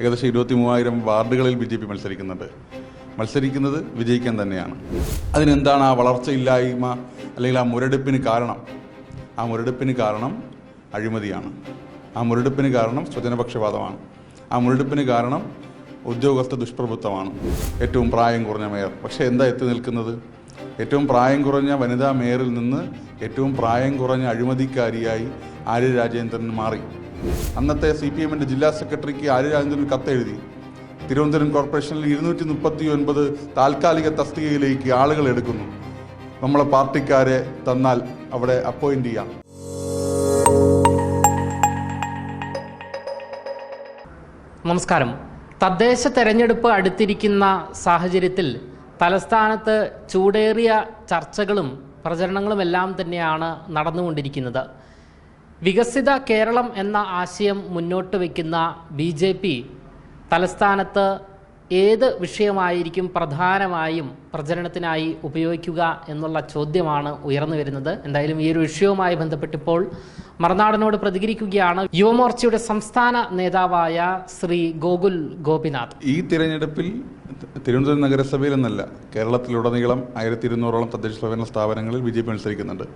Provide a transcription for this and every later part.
ഏകദേശം ഇരുപത്തി മൂവായിരം വാർഡുകളിൽ ബി ജെ പി മത്സരിക്കുന്നുണ്ട്. മത്സരിക്കുന്നത് വിജയിക്കാൻ തന്നെയാണ്. അതിനെന്താണ് ആ വളർച്ചയില്ലായ്മ അല്ലെങ്കിൽ ആ മുരടിപ്പിന് കാരണം? ആ മുരടിപ്പിന് കാരണം അഴിമതിയാണ്. ആ മുരടിപ്പിന് കാരണം സ്വജനപക്ഷപാതമാണ്. ആ മുരടിപ്പിന് കാരണം ഉദ്യോഗസ്ഥ ദുഷ്പ്രഭുത്വമാണ്. ഏറ്റവും പ്രായം കുറഞ്ഞ മേയർ. പക്ഷേ എന്താ എത്തി നിൽക്കുന്നത്? ഏറ്റവും പ്രായം കുറഞ്ഞ വനിതാ മേയറിൽ നിന്ന് ഏറ്റവും പ്രായം കുറഞ്ഞ അഴിമതിക്കാരിയായി ആര്യ രാജേന്ദ്രൻ മാറി. അന്നത്തെ സി പി എമ്മിന്റെ ജില്ലാ സെക്രട്ടറിക്ക് ആര്യ രാജേന്ദ്രൻ കത്തെഴുതി. തിരുവനന്തപുരം കോർപ്പറേഷനിൽ ഇരുന്നൂറ്റി മുപ്പത്തി ഒൻപത് താൽക്കാലിക തസ്തികയിലേക്ക് ആളുകൾ എടുക്കുന്നു. നമ്മളെ പാർട്ടിക്കാരെ തന്നാൽ അവിടെ അപ്പോയിന്റ് ചെയ്യാം. നമസ്കാരം. തദ്ദേശ തെരഞ്ഞെടുപ്പ് അടുത്തിരിക്കുന്ന സാഹചര്യത്തിൽ തലസ്ഥാനത്ത് ചൂടേറിയ ചർച്ചകളും പ്രചരണങ്ങളുമെല്ലാം തന്നെയാണ് നടന്നുകൊണ്ടിരിക്കുന്നത്. വികസിത കേരളം എന്ന ആശയം മുന്നോട്ട് വയ്ക്കുന്ന ബി ജെ പി തലസ്ഥാനത്ത് ഏത് വിഷയമായിരിക്കും പ്രധാനമായും പ്രചരണത്തിനായി ഉപയോഗിക്കുക എന്നുള്ള ചോദ്യമാണ് ഉയർന്നു വരുന്നത്. എന്തായാലും ഈ ഒരു വിഷയവുമായി ബന്ധപ്പെട്ടിപ്പോൾ മറുനാടനോട് പ്രതികരിക്കുകയാണ് യുവമോർച്ചയുടെ സംസ്ഥാന നേതാവായ ശ്രീ ഗോകുൽ ഗോപിനാഥ്. ഈ തിരഞ്ഞെടുപ്പിൽ തിരുവനന്തപുരം നഗരസഭയിൽ എന്നല്ല കേരളത്തിലുടനീളം ആയിരത്തി ഇരുന്നൂറോളം തദ്ദേശ സ്വയംഭരണ സ്ഥാപനങ്ങളിൽ ബി ജെ പി മത്സരിക്കുന്നുണ്ട്.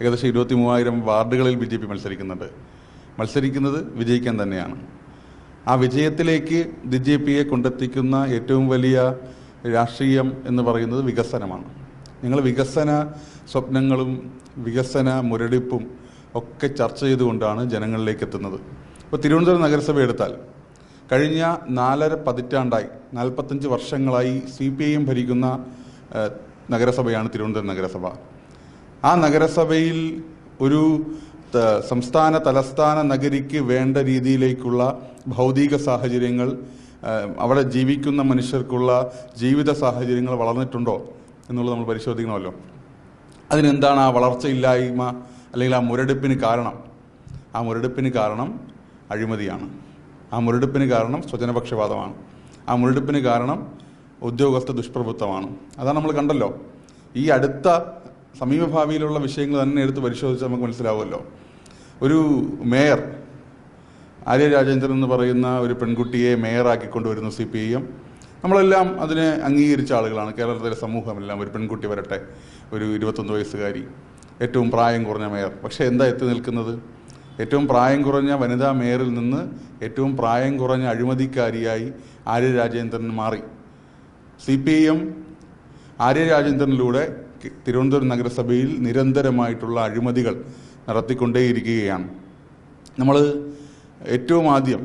ഏകദേശം ഇരുപത്തി മൂവായിരം വാർഡുകളിൽ ബി ജെ പി മത്സരിക്കുന്നുണ്ട്. മത്സരിക്കുന്നത് വിജയിക്കാൻ തന്നെയാണ്. ആ വിജയത്തിലേക്ക് ബി ജെ പിയെ കൊണ്ടെത്തിക്കുന്ന ഏറ്റവും വലിയ രാഷ്ട്രീയം എന്ന് പറയുന്നത് വികസനമാണ്. നിങ്ങൾ വികസന സ്വപ്നങ്ങളും വികസന മുരടിപ്പും ഒക്കെ ചർച്ച ചെയ്തുകൊണ്ടാണ് ജനങ്ങളിലേക്ക് എത്തുന്നത്. ഇപ്പോൾ തിരുവനന്തപുരം നഗരസഭ എടുത്താൽ കഴിഞ്ഞ നാലര പതിറ്റാണ്ടായി നാൽപ്പത്തഞ്ച് വർഷങ്ങളായി സി പി ഐ എം ഭരിക്കുന്ന നഗരസഭയാണ് തിരുവനന്തപുരം നഗരസഭ. ആ നഗരസഭയിൽ ഒരു സംസ്ഥാന തലസ്ഥാന നഗരിക്ക് വേണ്ട രീതിയിലേക്കുള്ള ഭൗതിക സാഹചര്യങ്ങൾ അവിടെ ജീവിക്കുന്ന മനുഷ്യർക്കുള്ള ജീവിത സാഹചര്യങ്ങൾ വളർന്നിട്ടുണ്ടോ എന്നുള്ളത് നമ്മൾ പരിശോധിക്കണമല്ലോ. അതിനെന്താണ് ആ വളർച്ചയില്ലായ്മ അല്ലെങ്കിൽ ആ മുരടിപ്പിന് കാരണം? ആ മുരടിപ്പിന് കാരണം അഴിമതിയാണ്. ആ മുരടിപ്പിന് കാരണം സ്വജനപക്ഷപാതമാണ്. ആ മുരടിപ്പിന് കാരണം ഉദ്യോഗസ്ഥ ദുഷ്പ്രഭുത്വമാണ്. അതാണ് നമ്മൾ കണ്ടല്ലോ. ഈ അടുത്ത സമീപഭാവിയിലുള്ള വിഷയങ്ങൾ തന്നെ എടുത്ത് പരിശോധിച്ച് നമുക്ക് മനസ്സിലാവുമല്ലോ. ഒരു മേയർ ആര്യ രാജേന്ദ്രൻ എന്ന് പറയുന്ന ഒരു പെൺകുട്ടിയെ മേയറാക്കി കൊണ്ടുവരുന്നു സി പി എം നമ്മളെല്ലാം അതിനെ അംഗീകരിച്ച ആളുകളാണ്. കേരളത്തിലെ സമൂഹമെല്ലാം ഒരു പെൺകുട്ടി വരട്ടെ ഒരു ഇരുപത്തൊന്ന് വയസ്സുകാരി ഏറ്റവും പ്രായം കുറഞ്ഞ മേയർ. പക്ഷേ എന്താ എത്തി നിൽക്കുന്നത്? ഏറ്റവും പ്രായം കുറഞ്ഞ വനിതാ മേയറിൽ നിന്ന് ഏറ്റവും പ്രായം കുറഞ്ഞ അഴിമതിക്കാരിയായി ആര്യ രാജേന്ദ്രൻ മാറി. C P I M Arya രാജേന്ദ്രനിലൂടെ Thiruvananthapuram നഗരസഭയിൽ നിരന്തരമായിട്ടുള്ള അഴിമതികൾ നടത്തിക്കൊണ്ടേയിരിക്കുകയാണ്. നമ്മൾ ഏറ്റവും ആദ്യം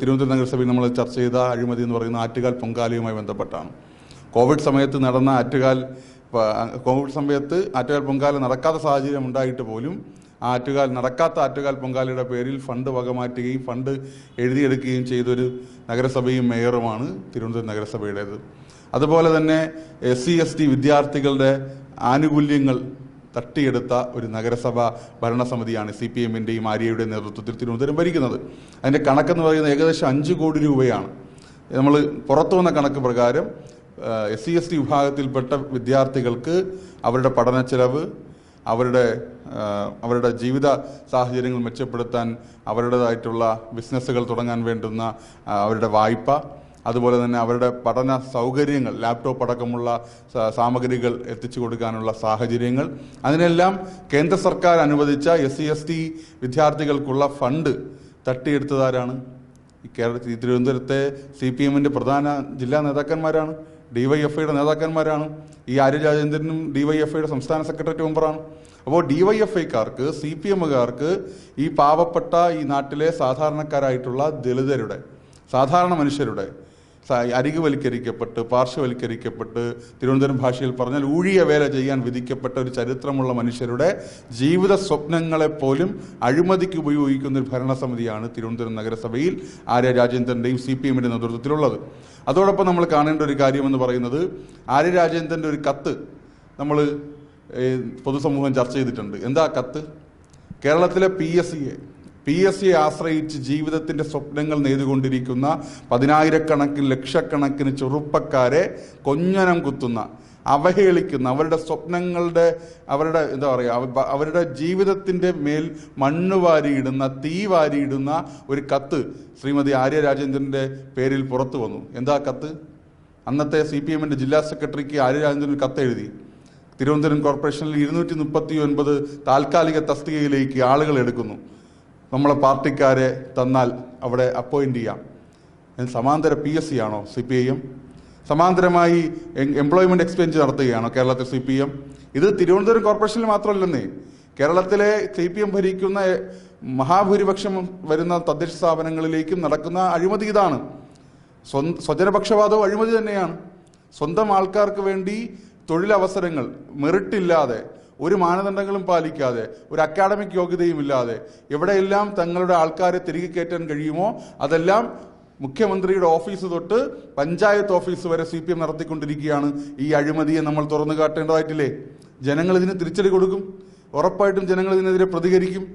തിരുവനന്തപുരം നഗരസഭയിൽ നമ്മൾ ചർച്ച ചെയ്ത അഴിമതി എന്ന് പറയുന്ന ആറ്റുകാൽ പൊങ്കാലയുമായി ബന്ധപ്പെട്ടാണ്. കോവിഡ് സമയത്ത് നടന്ന ആറ്റുകാൽ കോവിഡ് സമയത്ത് ആറ്റുകാൽ പൊങ്കാല നടക്കാത്ത സാഹചര്യം ഉണ്ടായിട്ട് പോലും ആറ്റുകാൽ നടക്കാത്ത ആറ്റുകാൽ പൊങ്കാലയുടെ പേരിൽ ഫണ്ട് വകമാറ്റുകയും ഫണ്ട് എഴുതിയെടുക്കുകയും ചെയ്തൊരു നഗരസഭയും മേയറുമാണ് തിരുവനന്തപുരം നഗരസഭയുടേത്. അതുപോലെ തന്നെ എസ് സി എസ് ടി വിദ്യാർത്ഥികളുടെ ആനുകൂല്യങ്ങൾ തട്ടിയെടുത്ത ഒരു നഗരസഭ ഭരണസമിതിയാണ് സി പി എമ്മിന്റെയും ആര്യയുടെയും നേതൃത്വത്തിൽ തിരുവനന്തപുരം ഭരിക്കുന്നത്. അതിന്റെ കണക്കെന്ന് പറയുന്നത് ഏകദേശം അഞ്ച് കോടി രൂപയാണ്. നമ്മൾ പുറത്തു വന്ന കണക്ക് പ്രകാരം എസ് സി എസ് ടി വിഭാഗത്തിൽപ്പെട്ട വിദ്യാർത്ഥികൾക്ക് അവരുടെ പഠന ചെലവ് അവരുടെ അവരുടെ ജീവിത സാഹചര്യങ്ങൾ മെച്ചപ്പെടുത്താൻ അവരുടേതായിട്ടുള്ള ബിസിനസ്സുകൾ തുടങ്ങാൻ വേണ്ടുന്ന അവരുടെ വായ്പ അതുപോലെ തന്നെ അവരുടെ പഠന സൗകര്യങ്ങൾ ലാപ്ടോപ്പ് അടക്കമുള്ള സാമഗ്രികൾ എത്തിച്ചു കൊടുക്കാനുള്ള സാഹചര്യങ്ങൾ. അതിനെല്ലാം കേന്ദ്ര സർക്കാർ അനുവദിച്ച എസ് സി എസ് ടി വിദ്യാർത്ഥികൾക്കുള്ള ഫണ്ട് തട്ടിയെടുത്തതാരാണ്? കേരളത്തിൽ തിരുവനന്തപുരത്തെ സി പി എമ്മിന്റെ പ്രധാന ജില്ലാ നേതാക്കന്മാരാണ്. ഡിവൈഎഫ്ഐയുടെ നേതാക്കന്മാരാണ്. ഈ ആര്യ രാജേന്ദ്രനും ഡിവൈഎഫ്ഐയുടെ സംസ്ഥാന സെക്രട്ടറി മെമ്പറാണ്. അപ്പോൾ ഡിവൈഎഫ്ഐക്കാർക്ക് സി പി എമ്മുകാർക്ക് ഈ പാവപ്പെട്ട ഈ നാട്ടിലെ സാധാരണക്കാരായിട്ടുള്ള ദളിതരുടെ സാധാരണ മനുഷ്യരുടെ അരികുവൽക്കരിക്കപ്പെട്ട് പാർശ്വവൽക്കരിക്കപ്പെട്ട് തിരുവനന്തപുരം ഭാഷയിൽ പറഞ്ഞാൽ ഊഴിയ വേല ചെയ്യാൻ വിധിക്കപ്പെട്ട ഒരു ചരിത്രമുള്ള മനുഷ്യരുടെ ജീവിത സ്വപ്നങ്ങളെ പോലും അഴിമതിക്ക് ഉപയോഗിക്കുന്ന ഒരു ഭരണസമിതിയാണ് തിരുവനന്തപുരം നഗരസഭയിൽ ആര്യ രാജേന്ദ്രന്റെയും സി പി എമ്മിന്റെ നേതൃത്വത്തിലുള്ളത്. അതോടൊപ്പം നമ്മൾ കാണേണ്ട ഒരു കാര്യമെന്ന് പറയുന്നത് ആര്യ രാജേന്ദ്രന്റെ ഒരു കത്ത് നമ്മൾ പൊതുസമൂഹം ചർച്ച ചെയ്തിട്ടുണ്ട്. എന്താ കത്ത്? കേരളത്തിലെ പി എസ് സിയെ പി എസ് സിയെ ആശ്രയിച്ച് ജീവിതത്തിന്റെ സ്വപ്നങ്ങൾ നെയ്തുകൊണ്ടിരിക്കുന്ന പതിനായിരക്കണക്കിന് ലക്ഷക്കണക്കിന് ചെറുപ്പക്കാരെ കൊഞ്ഞനം കുത്തുന്ന അവഹേളിക്കുന്ന അവരുടെ സ്വപ്നങ്ങളുടെ അവരുടെ എന്താ പറയുക അവരുടെ ജീവിതത്തിന്റെ മേൽ മണ്ണ് വാരിയിടുന്ന തീ വാരിയിടുന്ന ഒരു കത്ത് ശ്രീമതി ആര്യ രാജേന്ദ്രന്റെ പേരിൽ പുറത്തു വന്നു. എന്താ കത്ത്? അന്നത്തെ സി പി എമ്മിന്റെ ജില്ലാ സെക്രട്ടറിക്ക് ആര്യ രാജേന്ദ്രൻ കത്ത് എഴുതി. തിരുവനന്തപുരം കോർപ്പറേഷനിൽ ഇരുന്നൂറ്റി മുപ്പത്തി ഒൻപത് താൽക്കാലിക തസ്തികയിലേക്ക് ആളുകൾ എടുക്കുന്നു. നമ്മളെ പാർട്ടിക്കാരെ തന്നാൽ അവിടെ അപ്പോയിന്റ് ചെയ്യാം. സമാന്തര പി എസ് സി ആണോ സി പി ഐ എം സമാന്തരമായി എംപ്ലോയ്മെന്റ് എക്സ്ചേഞ്ച് നടത്തുകയാണോ കേരളത്തിൽ സി പി എം ഇത് തിരുവനന്തപുരം കോർപ്പറേഷനിൽ മാത്രമല്ലെന്നേ കേരളത്തിലെ സി പി എം ഭരിക്കുന്ന മഹാഭൂരിപക്ഷം വരുന്ന തദ്ദേശ സ്ഥാപനങ്ങളിലേക്കും നടക്കുന്ന അഴിമതി ഇതാണ്. സ്വജനപക്ഷപാതവും അഴിമതി തന്നെയാണ്. സ്വന്തം ആൾക്കാർക്ക് വേണ്ടി തൊഴിലവസരങ്ങൾ മെറിറ്റില്ലാതെ ഒരു മാനദണ്ഡങ്ങളും പാലിക്കാതെ ഒരു അക്കാഡമിക് യോഗ്യതയും ഇല്ലാതെ എവിടെയെല്ലാം തങ്ങളുടെ ആൾക്കാരെ തിരികെ കയറ്റാൻ കഴിയുമോ അതെല്ലാം മുഖ്യമന്ത്രിയുടെ ഓഫീസ് തൊട്ട് പഞ്ചായത്ത് ഓഫീസ് വരെ സി പി എം നടത്തിക്കൊണ്ടിരിക്കുകയാണ്. ഈ അഴിമതിയെ നമ്മൾ തുറന്നു കാട്ടേണ്ടതായിട്ടില്ലേ? ജനങ്ങൾ ഇതിന് തിരിച്ചടി കൊടുക്കും. ഉറപ്പായിട്ടും ജനങ്ങൾ ഇതിനെതിരെ പ്രതികരിക്കും.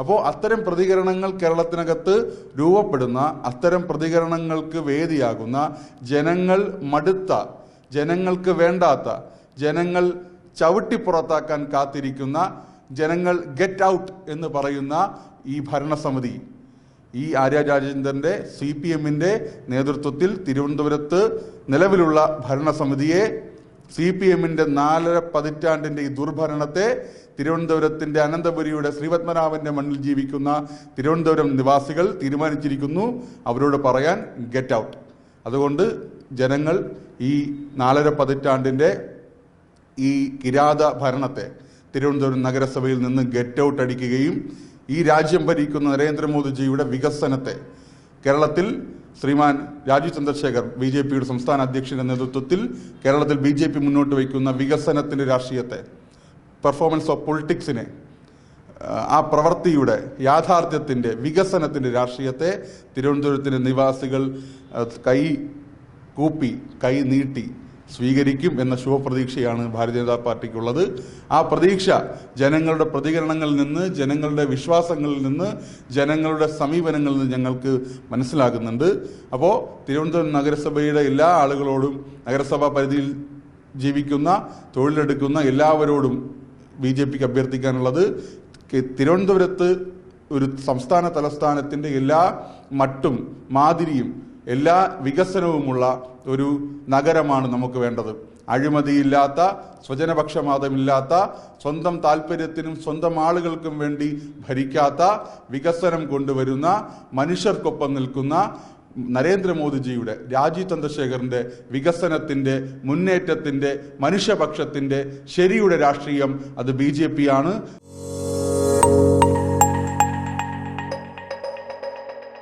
അപ്പോൾ അത്തരം പ്രതികരണങ്ങൾ കേരളത്തിനകത്ത് രൂപപ്പെടുന്ന അത്തരം പ്രതികരണങ്ങൾക്ക് വേദിയാകുന്ന ജനങ്ങൾ മടുത്ത ജനങ്ങൾക്ക് വേണ്ടാത്ത ജനങ്ങൾ ചവിട്ടിപ്പുറത്താക്കാൻ കാത്തിരിക്കുന്ന ജനങ്ങൾ ഗെറ്റ് ഔട്ട് എന്ന് പറയുന്ന ഈ ഭരണസമിതി. ഈ ആര്യ രാജേന്ദ്രന്റെ സി പി എമ്മിന്റെ നേതൃത്വത്തിൽ തിരുവനന്തപുരത്ത് നിലവിലുള്ള ഭരണസമിതിയെ സി പി എമ്മിന്റെ നാലര പതിറ്റാണ്ടിന്റെ ഈ ദുർഭരണത്തെ തിരുവനന്തപുരത്തിന്റെ അനന്തപുരിയുടെ ശ്രീപത്മനാഭന്റെ മണ്ണിൽ ജീവിക്കുന്ന തിരുവനന്തപുരം നിവാസികൾ തീരുമാനിച്ചിരിക്കുന്നു. അവരോട് പറയാൻ ഗെറ്റ് ഔട്ട് അതുകൊണ്ട് ജനങ്ങൾ ഈ നാലര പതിറ്റാണ്ടിന്റെ ഈ കിരാത ഭരണത്തെ തിരുവനന്തപുരം നഗരസഭയിൽ നിന്ന് ഗെറ്റ് ഔട്ട് അടിക്കുകയും ഈ രാജ്യം ഭരിക്കുന്ന നരേന്ദ്രമോദിജിയുടെ വികസനത്തെ കേരളത്തിൽ ശ്രീമാൻ രാജീവ് ചന്ദ്രശേഖർ ബി ജെ പിയുടെ സംസ്ഥാന അധ്യക്ഷന്റെ നേതൃത്വത്തിൽ കേരളത്തിൽ ബി ജെ പി മുന്നോട്ട് വയ്ക്കുന്ന വികസനത്തിന്റെ രാഷ്ട്രീയത്തെ പെർഫോമൻസ് ഓഫ് പൊളിറ്റിക്സിനെ ആ പ്രവൃത്തിയുടെ യാഥാർത്ഥ്യത്തിന്റെ വികസനത്തിന്റെ രാഷ്ട്രീയത്തെ തിരുവനന്തപുരത്തിന്റെ നിവാസികൾ കൈ കൂപ്പി കൈ നീട്ടി സ്വീകരിക്കും എന്ന ശുഭപ്രതീക്ഷയാണ് ഭാരതീയ ജനതാ പാർട്ടിക്കുള്ളത്. ആ പ്രതീക്ഷ ജനങ്ങളുടെ പ്രതികരണങ്ങളിൽ നിന്ന് ജനങ്ങളുടെ വിശ്വാസങ്ങളിൽ നിന്ന് ജനങ്ങളുടെ സമീപനങ്ങളിൽ നിന്ന് ഞങ്ങൾക്ക് മനസ്സിലാകുന്നുണ്ട്. അപ്പോൾ തിരുവനന്തപുരം നഗരസഭയുടെ എല്ലാ ആളുകളോടും നഗരസഭാ പരിധിയിൽ ജീവിക്കുന്ന തൊഴിലെടുക്കുന്ന എല്ലാവരോടും ബി ജെ പിക്ക് അഭ്യർത്ഥിക്കാനുള്ളത്. തിരുവനന്തപുരത്ത് ഒരു സംസ്ഥാന തലസ്ഥാനത്തിന്റെ എല്ലാ മട്ടും മാതിരിയും എല്ലാ വികസനവുമുള്ള ഒരു നഗരമാണ് നമുക്ക് വേണ്ടത്. അഴിമതിയില്ലാത്ത സ്വജനപക്ഷപാതമില്ലാത്ത സ്വന്തം താല്പര്യത്തിനും സ്വന്തം ആളുകൾക്കും വേണ്ടി ഭരിക്കാത്ത വികസനം കൊണ്ടുവരുന്ന മനുഷ്യർക്കൊപ്പം നിൽക്കുന്ന നരേന്ദ്രമോദിജിയുടെ രാജീവ് ചന്ദ്രശേഖറിന്റെ വികസനത്തിന്റെ മുന്നേറ്റത്തിന്റെ മനുഷ്യപക്ഷത്തിന്റെ ശരിയുടെ രാഷ്ട്രീയം അത് ബി ആണ്.